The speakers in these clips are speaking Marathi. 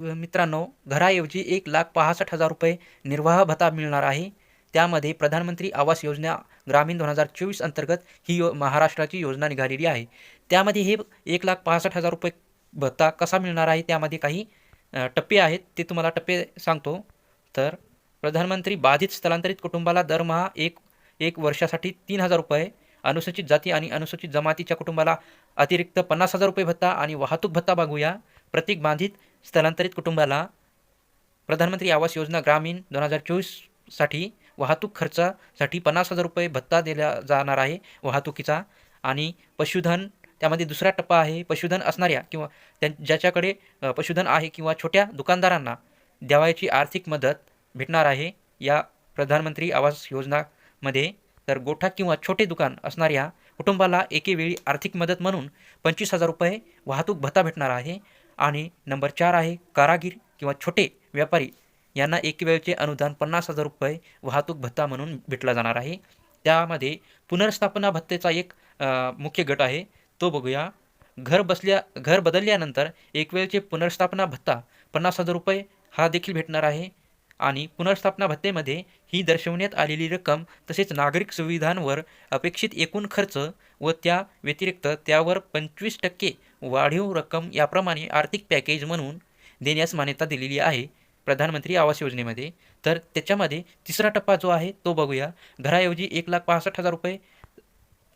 मित्रांनो घराऐवजी एक लाख पासष्ट हजार रुपये निर्वाह भत्ता मिळणार आहे. त्यामध्ये प्रधानमंत्री आवास योजना ग्रामीण दोन हजार चोवीस अंतर्गत ही यो महाराष्ट्राची योजना निघालेली आहे. त्यामध्ये हे एक लाख पासष्ट हजार रुपये भत्ता कसा मिळणार आहे? त्यामध्ये काही टप्पे आहेत ते तुम्हाला टप्पे सांगतो. तर प्रधानमंत्री बाधित स्थलांतरित कुटुंबाला दरमहा एक एक वर्षासाठी तीन हजार रुपये अनुसूचित जाती आणि अनुसूचित जमातीच्या कुटुंबाला अतिरिक्त पन्नास हजार रुपये भत्ता आणि वाहतूक भत्ता बघूया प्रत्येक बाधित स्थलांतरित कुटुंबाला प्रधानमंत्री आवास योजना ग्रामीण दोन हजार चोवीससाठी वाहतूक खर्चासाठी पन्नास हजार रुपये भत्ता दिला जाणार आहे. वाहतुकीचा आणि पशुधन त्यामध्ये दुसरा टप्पा आहे पशुधन असणाऱ्या किंवा त्या ज्याच्याकडे पशुधन आहे किंवा छोट्या दुकानदारांना द्यावायची आर्थिक मदत भेटणार आहे. या प्रधानमंत्री आवास योजनामध्ये तर गोठा किंवा छोटे दुकान असणाऱ्या कुटुंबाला एकेवेळी आर्थिक मदत म्हणून पंचवीस हजार रुपये वाहतूक भत्ता भेटणार आहे. आणि नंबर चार आहे कारागीर किंवा छोटे व्यापारी. यांना एक वेळचे अनुदान पन्नास हजार रुपये वाहतूक भत्ता म्हणून भेटला जाणार आहे. त्यामध्ये पुनर्स्थापना भत्तेचा एक मुख्य गट आहे. तो बघूया. घर बसल्या घर बदलल्यानंतर एक वेळचे पुनर्स्थापना भत्ता पन्नास हजार रुपये हा देखील भेटणार आहे. आणि पुनर्स्थापना भत्तेमध्ये ही दर्शवण्यात आलेली रक्कम तसेच नागरिक सुविधांवर अपेक्षित एकूण खर्च व त्या व्यतिरिक्त त्यावर पंचवीस टक्के वाढीव रक्कम याप्रमाणे आर्थिक पॅकेज म्हणून देण्यास मान्यता दिलेली आहे. प्रधानमंत्री आवास योजनेमध्ये तर त्याच्यामध्ये तिसरा टप्पा जो आहे तो बघूया. घराऐवजी एक लाख पासष्ट हजार रुपये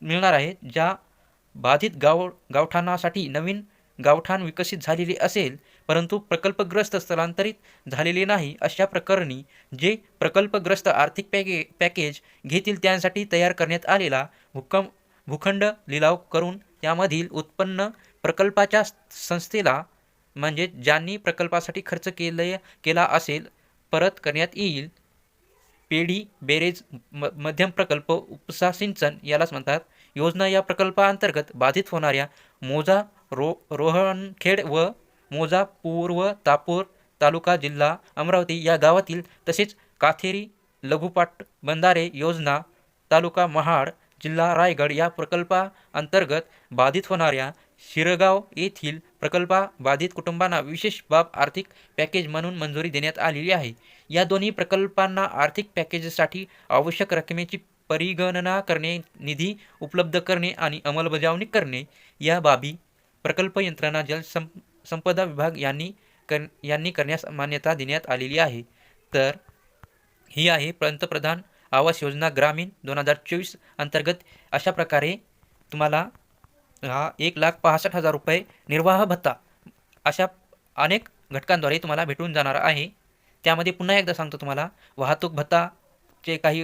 मिळणार आहे ज्या बाधित गाव गावठाणासाठी नवीन गावठाण विकसित झालेली असेल परंतु प्रकल्पग्रस्त स्थलांतरित झालेले नाही अशा प्रकरणी जे प्रकल्पग्रस्त आर्थिक पॅके पॅकेज घेतील त्यांसाठी तयार करण्यात आलेला भूकंप भूखंड लिलाव करून त्यामधील उत्पन्न प्रकल्पाच्या संस्थेला म्हणजे ज्यांनी प्रकल्पासाठी खर्च केले केला असेल परत करण्यात येईल. पेढी बेरेज म मध्यम प्रकल्प उपसा सिंचन यालाच म्हणतात. योजना या प्रकल्पाअंतर्गत बाधित होणाऱ्या मोजा रो रोहणखेड व मोजा पूर्व तापूर तालुका जिल्हा अमरावती या गावातील तसेच काथेरी लघुपाट बंधारे योजना तालुका महाड जिल्हा रायगड या प्रकल्पाअंतर्गत बाधित होणाऱ्या शिरगाव येथील प्रकल्पा बाधित कुटुंबांना विशेष बाब आर्थिक पॅकेज म्हणून मंजुरी देण्यात आलेली आहे. या दोन्ही प्रकल्पांना आर्थिक पॅकेजसाठी आवश्यक रकमेची परिगणना करणे निधी उपलब्ध करणे आणि अंमलबजावणी करणे या बाबी प्रकल्प यंत्रणा जलसं संपदा विभाग यांनी कर यांनी करण्यास मान्यता देण्यात आलेली आहे. तर ही आहे पंतप्रधान आवास योजना ग्रामीण दोन हजार चोवीस अंतर्गत. अशा प्रकारे तुम्हाला हा एक लाख पासष्ट हजार रुपये निर्वाह भत्ता अशा अनेक घटकांद्वारे तुम्हाला भेटून जाणार आहे. त्यामध्ये पुन्हा एकदा सांगतो तुम्हाला वाहतूक भत्ताचे काही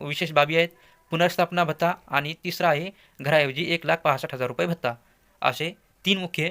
विशेष बाबी आहेत. पुनर्स्थापना भत्ता आणि तिसरा आहे घराऐवजी एक लाख पासष्ट हजार रुपये भत्ता. असे तीन मुख्य